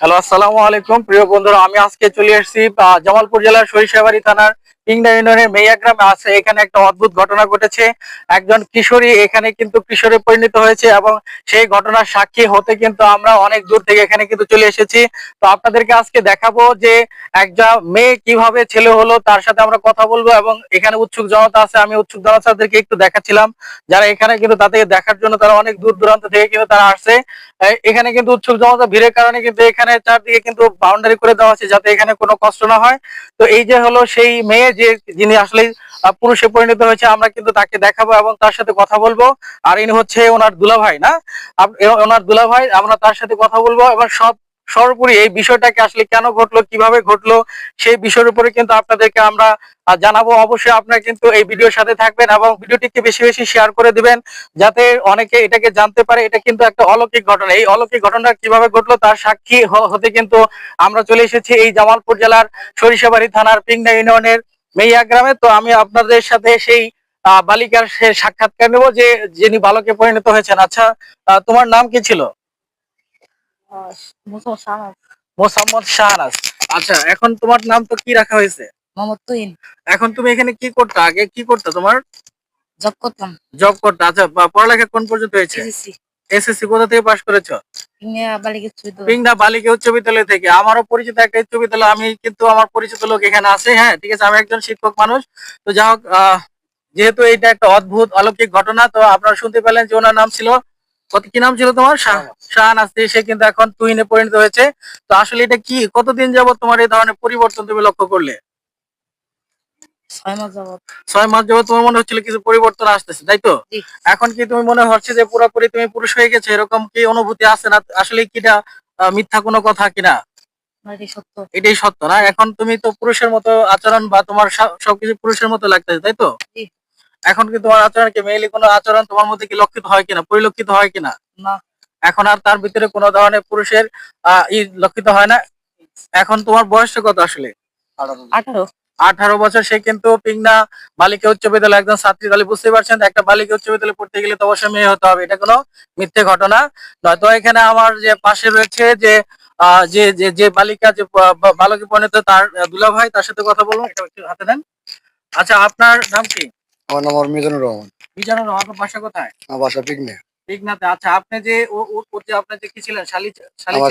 Hello আসসালামু আলাইকুম। প্রিয় বন্ধুরা আমি আজকে চলে এসেছি জামালপুর জেলার সরিষাবাড়ি থানার পিংডা ইউনিয়নের মেয়া গ্রামে আছে। এখানে একটা অদ্ভুত ঘটনা ঘটেছে। একজন কিশোরী এখানে কিন্তু কিশোরে পরিণত হয়েছে এবং সেই ঘটনার সাক্ষী হতে কিন্তু আমরা অনেক দূর থেকে এখানে কিন্তু চলে এসেছি। তো আপনাদেরকে আজকে দেখাবো যে একটা মেয়ে কীভাবে ছেলে হলো, তার সাথে আমরা কথা বলব এবং এখানে উৎসুক জনতা আছে, আমি উৎসুক জনতাদেরকে একটু দেখাচ্ছিলাম। যারা এখানে কিন্তু তাদের দেখার জন্য তারা অনেক দূর দূরান্ত থেকে কিন্তু তারা আসছে। এখানে কিন্তু উৎসুক জনতা ভিড়ের কারণে কিন্তু এখানে চারদিকে কিন্তু বাউন্ডারি করে দেওয়া আছে যাতে এখানে কোনো কষ্ট না হয়। তো এই যে হলো সেই মেয়ে যে যিনি আসলে পুরুষে পরিণত হয়েছে, আমরা কিন্তু তাকে দেখাবো এবং তার সাথে কথা বলব। আর ইনি হচ্ছে ওনার দুলাভাই, না? আপ- এ- ওনার দুলাভাই, আমরা তার সাথে কথা বলব এবং সব, সর্বোপরি এই বিষয়টাকে আসলে কেন ঘটলো, কীভাবে ঘটলো, সেই বিষয়ের উপরে কিন্তু আপনাদেরকে আমরা জানাব। অবশ্যই আপনারা কিন্তু এই ভিডিওর সাথে থাকবেন এবং ভিডিওটিকে বেশি বেশি শেয়ার করে দিবেন, যাতে অনেকে এটাকে জানতে পারে। এটা কিন্তু একটা অলৌকিক ঘটনা। এই অলৌকিক ঘটনা কীভাবে ঘটলো, তার সাক্ষী হতে কিন্তু আমরা চলে এসেছি এই জামালপুর জেলার সরিষাবাড়ি থানার পিংনা ইউনিয়নের মেইয়া গ্রামে তো আমি আপনাদের সাথে সেই বালিকার সে সাক্ষাৎকার নেব যে যিনি বালকে পরিণত হয়েছেন। আচ্ছা তোমার নাম কি ছিল? মোসাম্মদ শাহনাজ। আচ্ছা এখন তোমার নাম তো কি রাখা হয়েছে? এখন তুমি এখানে কি করতে? আগে কি করতে তোমার? জব করতাম। জব করতে। আচ্ছা পড়ালেখা কোন পর্যন্ত হয়েছে? এসএসসি কোথা থেকে পাশ করেছ? বালিকা উচ্চ বিদ্যালয় থেকে। আমারও পরিচিত একটা উচ্চ বিদ্যালয় আমি কিন্তু আমার পরিচিত লোক এখানে আছে হ্যাঁ ঠিক আছে? আমি একজন শিক্ষক মানুষ। তো হোক যেহেতু এটা একটা অদ্ভুত অলৌকিক ঘটনা তো আপনারা শুনতে পেলেন যে ওনার নাম ছিল কত কি নাম ছিল তোমার? শাহনাজ সে কিন্তু এখন তুহিনে পরিণত হয়েছে। তো আসলে এটা কি? কতদিন যাবত তোমার এই ধরনের পরিবর্তন তুমি লক্ষ্য করলে? ছয় মাস যাবত তোমার মনে হচ্ছিল কিছু পরিবর্তন আসতেছে তাই তো? এখন কি তুমি মনে হচ্ছে যে পুরোপুরি তুমি পুরুষ হয়ে গেছে এরকম কি অনুভূতি আছে না? আসলে কিটা মিথ্যা কোনো কথা কিনা? এটাই সত্য। না? এখন তুমি তো পুরুষের মতো আচরণ বা তোমার সবকিছু পুরুষের মতো লাগতেছে তাই তো? এখন কি তোমার আচরণ কি মেয়েলি কোনো আচরণ তোমার মধ্যে কি লক্ষিত হয় কিনা পরিলক্ষিত হয় কিনা? না। এখন আর তার ভিতরে কোনো ধরনের পুরুষের আহ ই লক্ষিত হয় না? এখন তোমার বয়সটা কত আসলে? আঠারো। আঠারো বছর সে কিন্তু পিংনা বালিকা উচ্চ বিদ্যালয় একজন ছাত্রী তাহলে বুঝতে পারছেন একটা বালিকা উচ্চ বিদ্যালয়ে পড়তে গেলে তো অবশ্যই মেয়ে হতে হবে এটা কোনো মিথ্যে ঘটনা। নয় তো এখানে আমার যে পাশে রয়েছে যে যে যে বালিকা যে বালকে পরিণত তার দুলা ভাই তার সাথে কথা বলব এটা একটু হাতে দেন। আচ্ছা আপনার নাম কি? আমার নাম মিজানুর রহমান। বিজানুর রহমান বাসা কোথায়? আমার বাসা পিকনে পিগনাতে আচ্ছা আপনি যে ওর যে আপনার যে কি ছিলেন শালি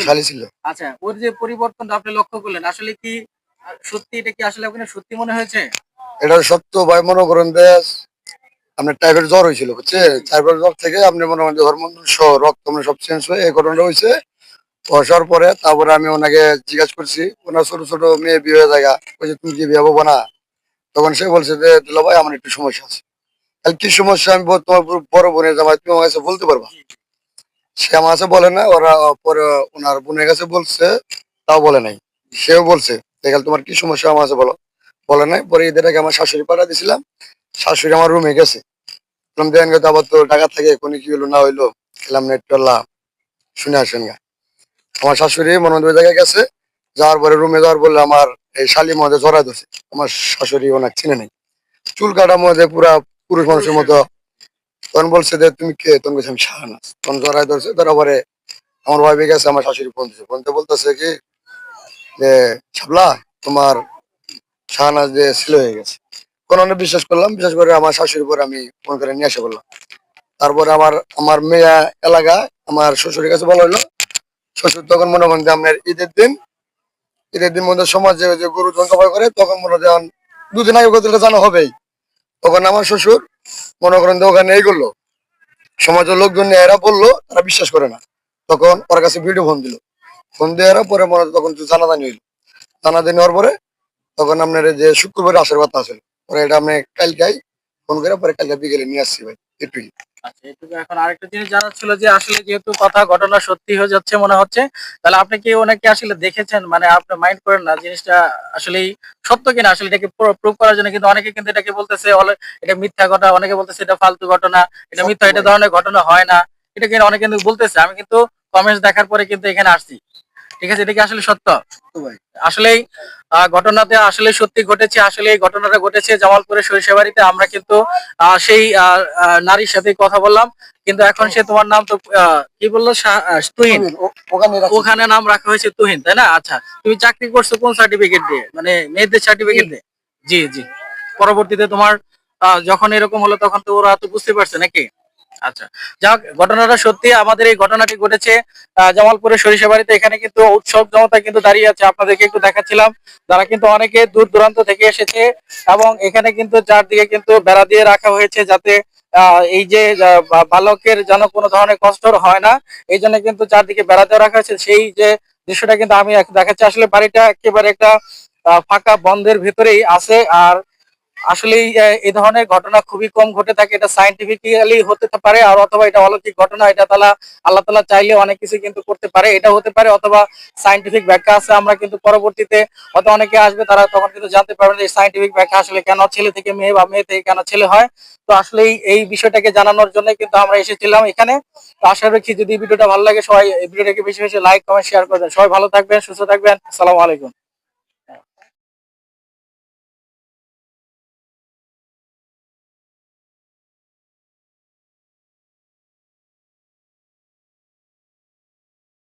শালি ছিল। আচ্ছা ওর যে পরিবর্তনটা আপনি লক্ষ্য করলেন আসলে কি মনে তারপরে আমি ওনাকে জিজ্ঞাসা করছি, ওনার ছোট ছোট মেয়ে বিয়ে জায়গা বলছে তুমি কি বিয়ে হব না? তখন সে বলছে যে, দুলা ভাই, আমার একটু সমস্যা আছে। কি সমস্যা? আমি তোমার বড় বোনের জামাই, তুমি আমার বলতে পারবা? সে আমার কাছে বলে না, ওরা পরে ওনার বোনের কাছে বলছে, তাও বলে নাই। সেও বলছে দেখাল তোমার কি সমস্যা আমার কাছে বলো? বলে নাই, পরে ঈদের আগে আমার শাশুড়ি পাঠা দিছিলাম। শাশুড়ি আমার রুমে গেছে। বললাম দেখেন তো আবার তো টাকা থেকে কোনো কি হলো না হইল? খেলাম না একটু শুনে আসেন গা। আমার শাশুড়ি মনে ওই জায়গায় গেছে। যাওয়ার পরে রুমে যাওয়ার বললে আমার এই শালি মধ্যে জড়াই ধরছে। আমার শাশুড়ি ওনাকে চিনে নেই। চুল কাটার মধ্যে পুরা পুরুষ মানুষের মতো। তখন বলছে যে তুমি কে? তখন বলছে, আমি শাহনাজ। তখন জড়াই ধরছে। ধরার পরে আমার ভাই গেছে, আমার শাশুড়ি ফোন দিচ্ছে ফোনতে বলতেছে কি যে ছাবলা তোমার শাহনাজ যে ছিল হয়ে গেছে। কোন অনেক বিশ্বাস করলাম, বিশ্বাস করে আমার শাশুড়ির পরে আমি ফোন করে নিয়ে আসে বললাম তারপরে আমার আমার মেয়া এলাকা, আমার শ্বশুরের কাছে বলা হলো। শ্বশুর তখন মনে করেন যে ঈদের দিন ঈদের দিন মধ্যে সমাজে যে গরু জঙ্কাবাই করে, তখন মনে হয় দুদিন আগে কথাটা জানা হবেই। তখন আমার শ্বশুর মনে করেন যে ওখানে এই করল। সমাজের লোকজন এরা বলল, তারা বিশ্বাস করে না। তখন ওর কাছে ভিডিও ফোন দিল। ফোন দেওয়ার পরে মনে তখন জানাজানি হইল। জানাজানি পরে তখন আপনার যে শুক্রবার আসার কথা আছে পরে এটা আপনি কালকাই ফোন করে পরে কালকে বিকেলে নিয়ে আসছি ভাই এটুকুই। আচ্ছা এটুকু এখন আরেকটা জিনিস জানার ছিল যে আসলে যেহেতু কথা ঘটনা সত্যি হয়ে যাচ্ছে মনে হচ্ছে তাহলে আপনি কি ওনাকে আসলে দেখেছেন? মানে আপনি মাইন্ড করেন না জিনিসটা আসলে সত্য কিনা? আসলে এটাকে প্রুভ করার জন্য কিন্তু অনেকে কিন্তু এটাকে বলতেছে এটা মিথ্যা ঘটনা। অনেকে বলতেছে এটা ফালতু ঘটনা। এটা মিথ্যা এটা ধরনের ঘটনা হয় না। এটা কিন্তু অনেকে কিন্তু বলতেছে। আমি কিন্তু কমেন্টস দেখার পরে কিন্তু এখানে আসছি। ঠিক আছে এটা কি আসলে সত্য? আহ, ঘটনাতে আসলে সত্যি ঘটেছে আসলে এই ঘটনাটা ঘটেছে জামালপুরের সরিষাবাড়িতে। আমরা কিন্তু সেই নারীর সাথে কথা বললাম। কিন্তু এখন সে তোমার নাম তো আহ, কি বলল? তুহিন। ওখানে ওখানে নাম রাখা হয়েছে তুহিন তাই না? আচ্ছা তুমি চাকরি করছ কোন সার্টিফিকেট দিয়ে? মানে মেয়েদের সার্টিফিকেট দিয়ে? জি। জি পরবর্তীতে তোমার যখন এরকম হলো তখন তো ওরা তো বুঝতে পারছে নাকি? আচ্ছা যাক, ঘটনাটা সত্যি, আমাদের এই ঘটনাটি ঘটেছে জামালপুরের সরিষাবাড়িতে এখানে কিন্তু উৎসব জনতা কিন্তু দাঁড়িয়ে আছে, আপনাদেরকে একটু দেখাচ্ছিলাম। তারা কিন্তু অনেকে দূর দূরান্ত থেকে এসেছে এবং এখানে কিন্তু চারদিকে কিন্তু বেড়া দিয়ে রাখা হয়েছে যাতে এই যে বালকের যেন কোনো ধরনের কষ্ট হয় না, এই জন্য কিন্তু চারদিকে বেড়া দিয়ে রাখা হয়েছে। সেই যে দৃশ্যটা কিন্তু আমি দেখাচ্ছি। আসলে বাড়িটা একেবারে একটা ফাঁকা বন্ধের ভেতরেই আছে। আর আসলেই আহ, এই ধরনের ঘটনা খুবই কম ঘটে থাকে। এটা সাইন্টিফিক্যালি হতে পারে আর অথবা এটা অলৌকিক ঘটনা এটা তালা আল্লাহ তালা চাইলে অনেক কিছু কিন্তু করতে পারে। এটা হতে পারে অথবা সাইন্টিফিক ব্যাখ্যা আছে আমরা কিন্তু পরবর্তীতে হয়তো অনেকে আসবে তারা তখন কিন্তু জানতে পারবেন যে সাইন্টিফিক ব্যাখ্যা আসলে কেন ছেলে থেকে মেয়ে বা মেয়ে থেকে কেন ছেলে হয়। তো আসলে এই- বিষয়টাকে জানানোর জন্য কিন্তু আমরা এসেছিলাম এখানে। তো আশা রাখি যদি ভিডিওটা ভালো লাগে সবাই ভিডিওটাকে বেশি বেশি লাইক কমেন্ট শেয়ার করবেন। সবাই ভালো থাকবেন সুস্থ থাকবেন। আসসালামু আলাইকুম।